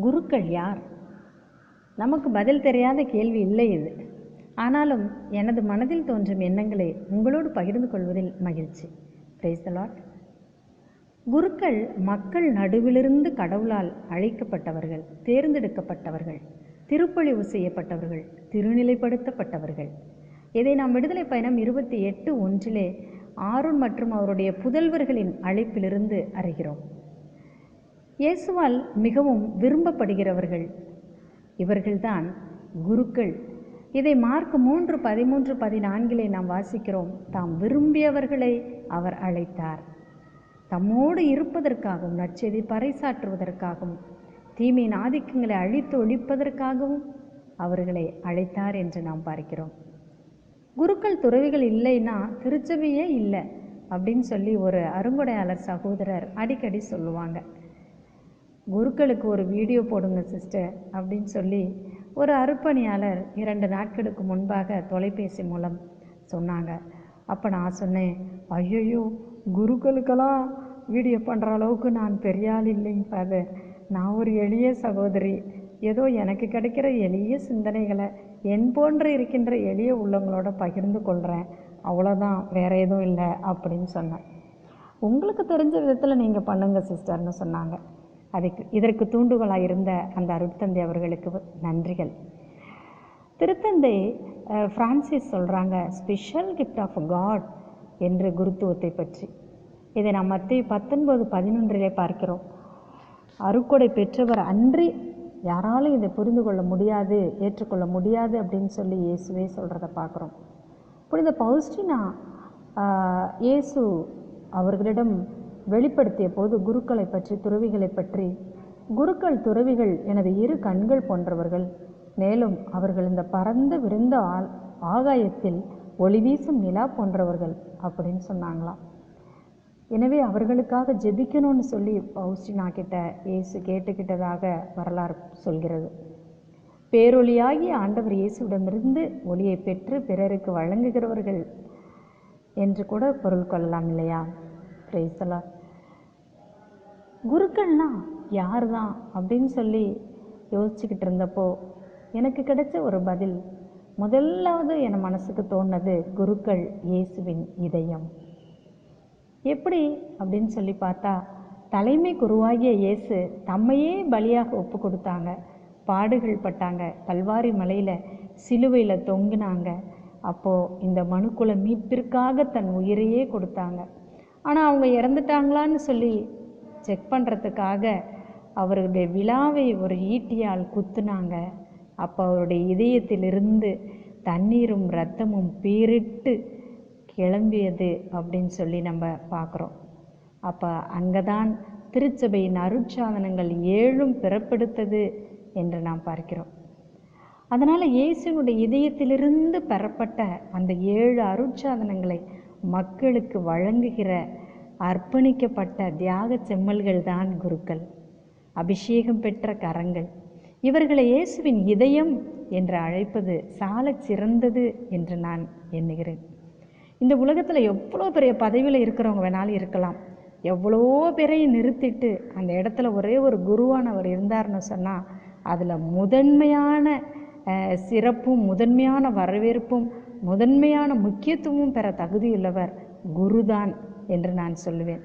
குருக்கள் யார்? நமக்கு பதில் தெரியாத கேள்வி இல்லை இது. ஆனாலும் எனது மனதில் தோன்றும் எண்ணங்களை உங்களோடு பகிர்ந்து கொள்வதில் மகிழ்ச்சி. பிரைஸ் குருக்கள் மக்கள் நடுவிலிருந்து கடவுளால் அழைக்கப்பட்டவர்கள் தேர்ந்தெடுக்கப்பட்டவர்கள் திருப்பொழிவு செய்யப்பட்டவர்கள் திருநிலைப்படுத்தப்பட்டவர்கள். இதை நாம் விடுதலை பயணம் இருபத்தி எட்டு ஒன்றிலே ஆருண் மற்றும் அவருடைய புதல்வர்களின் அழைப்பிலிருந்து அறிகிறோம். இயேசுவால் மிகவும் விரும்பப்படுகிறவர்கள். இவர்கள்தான் குருக்கள். இதை மார்க் மூன்று பதிமூன்று பதினான்கிலே நாம் வாசிக்கிறோம். தாம் விரும்பியவர்களை அவர் அழைத்தார். தம்மோடு இருப்பதற்காகவும் நற்செய்தி பறைசாற்றுவதற்காகவும் தீமையின் ஆதிக்கங்களை அழித்து ஒழிப்பதற்காகவும் அவர்களை அழைத்தார் என்று நாம் பார்க்கிறோம். குருக்கள் துறவிகள் இல்லைன்னா திருச்சபையே இல்லை அப்படின்னு சொல்லி ஒரு அருங்கொடையாளர் சகோதரர் அடிக்கடி சொல்லுவாங்க. குருக்களுக்கு ஒரு வீடியோ போடுங்க சிஸ்டர் அப்படின்னு சொல்லி ஒரு அருப்பணியாளர் இரண்டு நாட்களுக்கு முன்பாக தொலைபேசி மூலம் சொன்னாங்க. அப்போ நான் சொன்னேன் ஐயோ குருக்களுக்கெல்லாம் வீடியோ பண்ணுற அளவுக்கு நான் பெரிய ஆள் இல்லைங்க ஃபாதர். நான் ஒரு எளிய சகோதரி. ஏதோ எனக்கு கிடைக்கிற எளிய சிந்தனைகளை என் போன்று இருக்கின்ற எளிய உள்ளவங்களோட பகிர்ந்து கொள்கிறேன் அவ்வளோதான் வேற எதுவும் இல்லை அப்படின்னு சொன்னேன் உங்களுக்கு தெரிஞ்ச விதத்தில் நீங்கள் பண்ணுங்கள் சிஸ்டர்னு சொன்னாங்க. அதுக்கு இதற்கு தூண்டுகோலாக இருந்த அந்த அருட்தந்தை அவர்களுக்கு நன்றிகள். திருத்தந்தை ஃப்ரான்சிஸ் பிரான்சிஸ் சொல்கிறாங்க ஸ்பெஷல் கிஃப்ட் ஆஃப் காட் என்று குருத்துவத்தை பற்றி. இதை நாம் மத்திய பத்தொன்பது பதினொன்றிலே பார்க்கிறோம். அருக்கொடை பெற்றவர் அன்றி யாராலும் இதை புரிந்து கொள்ள முடியாது ஏற்றுக்கொள்ள முடியாது அப்படின்னு சொல்லி இயேசுவே சொல்கிறத பார்க்குறோம். புனித பௌஸ்டினா இயேசு அவர்களிடம் வெளிப்படுத்திய போது குருக்களை பற்றி துறவிகளை பற்றி. குருக்கள் துறவிகள் எனது இரு கண்கள் போன்றவர்கள். மேலும் அவர்கள் இந்த பரந்த விருந்த ஆள் ஆகாயத்தில் ஒளி வீசும் நிலா போன்றவர்கள் அப்படின்னு சொன்னாங்களாம். எனவே அவர்களுக்காக ஜெபிக்கணும்னு சொல்லி பௌஸ்டினா கிட்ட இயேசு கேட்டுக்கிட்டதாக வரலாறு சொல்கிறது. பேரொழியாகி ஆண்டவர் இயேசுவிடமிருந்து ஒளியை பெற்று பிறருக்கு வழங்குகிறவர்கள் என்று கூட பொருள் கொள்ளலாம் இல்லையா? பிரேசலா குருக்கள்னா யார் தான் அப்படின்னு சொல்லி யோசிச்சுக்கிட்டு இருந்தப்போ எனக்கு கிடைச்ச ஒரு பதில் முதலாவது என் மனசுக்கு தோணுனது குருக்கள் இயேசுவின் இதயம். எப்படி அப்படின்னு சொல்லி பார்த்தா தலைமை குருவாகிய இயேசு தம்மையே பலியாக ஒப்பு கொடுத்தாங்க. பாடுகள் பட்டாங்க. கல்வாரி மலையில் சிலுவையில் தொங்குனாங்க. அப்போது இந்த மனுக்குல மீட்பிற்காக தன் உயிரையே கொடுத்தாங்க. ஆனால் அவங்க இறந்துட்டாங்களான்னு சொல்லி செக் பண்ணுறதுக்காக அவருடைய விழாவை ஒரு ஈட்டியால் குத்துனாங்க. அப்போ அவருடைய இதயத்திலிருந்து தண்ணீரும் இரத்தமும் பீரிட்டு கிளம்பியது அப்படின்னு சொல்லி நம்ம பார்க்குறோம். அப்போ அங்கே தான் திருச்சபையின் அருட்சாதனங்கள் ஏழும் பிறப்பெடுத்தது என்று நாம் பார்க்கிறோம். அதனால் இயேசுனுடைய இதயத்திலிருந்து பெறப்பட்ட அந்த ஏழு அருட்சாதனங்களை மக்களுக்கு வழங்குகிற அர்ப்பணிக்கப்பட்ட தியாக செம்மல்கள் தான் குருக்கள். அபிஷேகம் பெற்ற கரங்கள். இவர்களை இயேசுவின் இதயம் என்று அழைப்பது சால சிறந்தது என்று நான் எண்ணுகிறேன். இந்த உலகத்தில் எவ்வளோ பெரிய பதவியில் இருக்கிறவங்க வேணாலும் இருக்கலாம். எவ்வளோ பேரையும் நிறுத்திட்டு அந்த இடத்துல ஒரே ஒரு குருவானவர் இருந்தார்னு சொன்னால் அதில் முதன்மையான சிறப்பும் முதன்மையான வரவேற்பும் முதன்மையான முக்கியத்துவமும் பெற தகுதியுள்ளவர் குருதான். என்று நான் சொல்லுவேன்.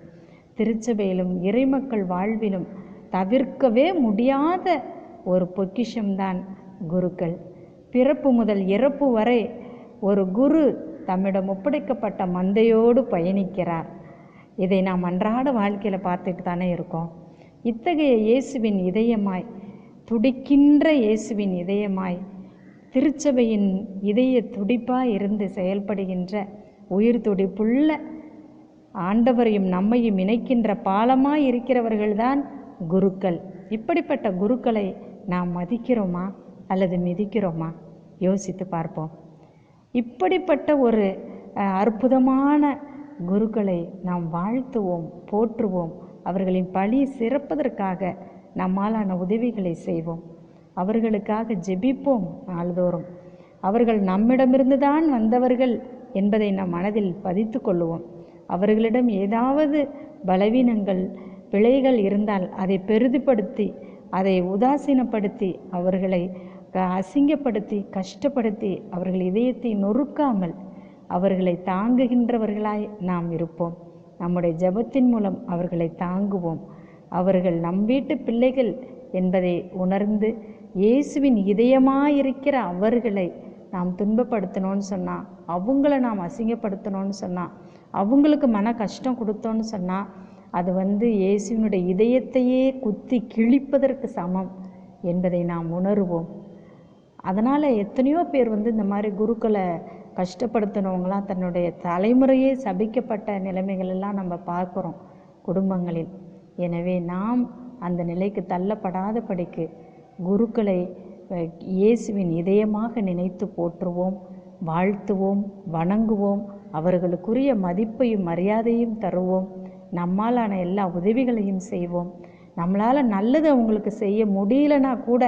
திருச்சபையிலும் இறைமக்கள் வாழ்விலும் தவிர்க்கவே முடியாத ஒரு பொக்கிஷம்தான் குருக்கள். பிறப்பு முதல் இறப்பு வரை ஒரு குரு தம்மிடம் ஒப்படைக்கப்பட்ட மந்தையோடு பயணிக்கிறார். இதை நாம் அன்றாட வாழ்க்கையில் பார்த்துட்டு தானே இருக்கோம். இத்தகைய இயேசுவின் இதயமாய் துடிக்கின்ற இயேசுவின் இதயமாய் திருச்சபையின் இதய துடிப்பாக இருந்து செயல்படுகின்ற உயிர் துடிப்புள்ள ஆண்டவரையும் நம்மையும் இணைக்கின்ற பாலமாய் இருக்கிறவர்கள்தான் குருக்கள். இப்படிப்பட்ட குருக்களை நாம் மதிக்கிறோமா அல்லது மிதிக்கிறோமா? யோசித்து பார்ப்போம். இப்படிப்பட்ட ஒரு அற்புதமான குருக்களை நாம் வாழ்த்துவோம் போற்றுவோம். அவர்களின் பழி சிறப்பதற்காக நம்மாலான உதவிகளை செய்வோம். அவர்களுக்காக ஜெபிப்போம் நாள்தோறும். அவர்கள் நம்மிடமிருந்து தான் வந்தவர்கள் என்பதை நம் மனதில் பதித்து கொள்ளுவோம். அவர்களிடம் ஏதாவது பலவீனங்கள் பிழைகள் இருந்தால் அதை பெரிதுபடுத்தி அதை உதாசீனப்படுத்தி அவர்களை அசிங்கப்படுத்தி கஷ்டப்படுத்தி அவர்கள் இதயத்தை நொறுக்காமல் அவர்களை தாங்குகின்றவர்களாய் நாம் இருப்போம். நம்முடைய ஜெபத்தின் மூலம் அவர்களை தாங்குவோம். அவர்கள் நம் வீட்டு பிள்ளைகள் என்பதை உணர்ந்து இயேசுவின் இதயமாயிருக்கிற அவர்களை நாம் துன்பப்படுத்தணும்னு சொன்னால் அவங்கள நாம் அசிங்கப்படுத்தணும்னு சொன்னால் அவங்களுக்கு மன கஷ்டம் கொடுத்தோன்னு சொன்னால் அது வந்து இயேசுவினுடைய இதயத்தையே குத்தி கிழிப்பதற்கு சமம் என்பதை நாம் உணருவோம். அதனால் எத்தனையோ பேர் வந்து இந்த மாதிரி குருக்களை கஷ்டப்படுத்தினவங்களாம் தன்னுடைய தலைமுறையே சபிக்கப்பட்ட நிலைமைகளெல்லாம் நம்ம பார்க்குறோம் குடும்பங்களில். எனவே நாம் அந்த நிலைக்கு தள்ளப்படாதபடிக்கு குருக்களை இயேசுவின் இதயமாக நினைத்து போற்றுவோம் வாழ்த்துவோம் வணங்குவோம். அவர்களுக்குரிய மதிப்பையும் மரியாதையும் தருவோம். நம்மாலான எல்லா உதவிகளையும் செய்வோம். நம்மளால் நல்லது அவங்களுக்கு செய்ய முடியலனா கூட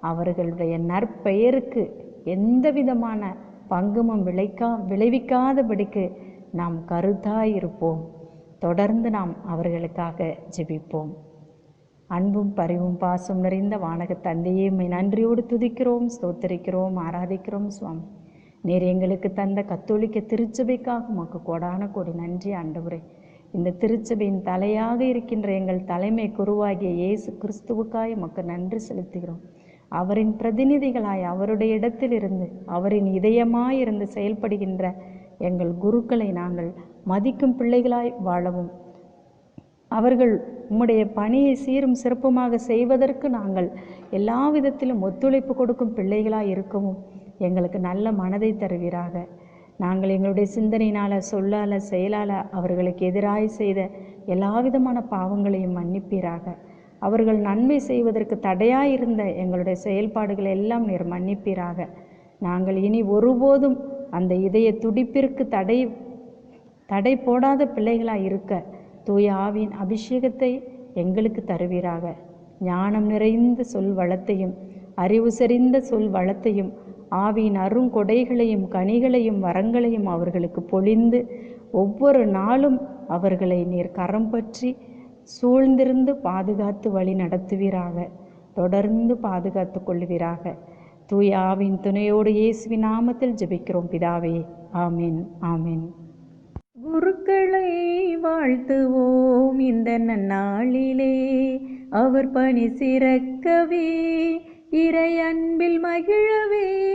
அவர்களுடைய நற்பெயருக்கு எந்த விதமான பங்குமும் விளைக்கா விளைவிக்காதபடிக்கு நாம் கருத்தாயிருப்போம். தொடர்ந்து நாம் அவர்களுக்காக ஜெபிப்போம். அன்பும் பரிவும் பாசம் நிறைந்த வானக தந்தையே உம்மை நன்றியோடு துதிக்கிறோம் ஸ்தோத்தரிக்கிறோம் ஆராதிக்கிறோம் சுவாமி. நேர் எங்களுக்கு தந்த கத்தோலிக்க திருச்சபைக்காக உமக்கு கோடான கோடி நன்றி ஆண்டவரே. இந்த திருச்சபையின் தலையாக இருக்கின்ற எங்கள் தலைமை குருவாகிய இயேசு கிறிஸ்துவுக்காய் உமக்கு நன்றி செலுத்துகிறோம். அவரின் பிரதிநிதிகளாய் அவருடைய இடத்திலிருந்து அவரின் இதயமாயிருந்து செயல்படுகின்ற எங்கள் குருக்களை நாங்கள் மதிக்கும் பிள்ளைகளாய் வாழவும். அவர்கள் உம்முடைய பணியை சீரும் சிறப்புமாக செய்வதற்கு நாங்கள் எல்லா விதத்திலும் ஒத்துழைப்பு கொடுக்கும் பிள்ளைகளாக இருக்கவும் எங்களுக்கு நல்ல மனதை தருவீராக. நாங்கள் எங்களுடைய சிந்தனையினால் சொல்லால செயலால் அவர்களுக்கு எதிராய் செய்த எல்லா விதமான பாவங்களையும் மன்னிப்பீராக. அவர்கள் நன்மை செய்வதற்கு தடையாக இருந்த எங்களுடைய செயல்பாடுகளை எல்லாம் நீர் மன்னிப்பீராக. நாங்கள் இனி ஒருபோதும் அந்த இதய துடிப்பிற்கு தடை தடை போடாத பிள்ளைகளாக இருக்க தூய ஆவியின் அபிஷேகத்தை எங்களுக்கு தருவீராக. ஞானம் நிறைந்த சொல் வளத்தையும் அறிவு செறிந்த சொல் வளத்தையும் ஆவியின் அருங்கொடைகளையும் கனிகளையும் வரங்களையும் அவர்களுக்கு பொழிந்து ஒவ்வொரு நாளும் அவர்களை நீர் கரம் பற்றி சூழ்ந்திருந்து பாதுகாத்து வழி நடத்துவீராக. தொடர்ந்து பாதுகாத்து கொள்வீராக. தூய ஆவின் துணையோடு இயேசுவின் நாமத்தில் ஜெபிக்கிறோம். பிதாவே ஆமீன் ஆமீன். குருக்களை வாழ்த்துவோம் இந்த நன்னாளிலே. அவர் பணி சிறக்கவே இறை அன்பில் மகிழவே.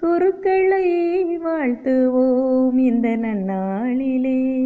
குருக்களை வாழ்த்துவோம் இந்த நன்னாளிலே.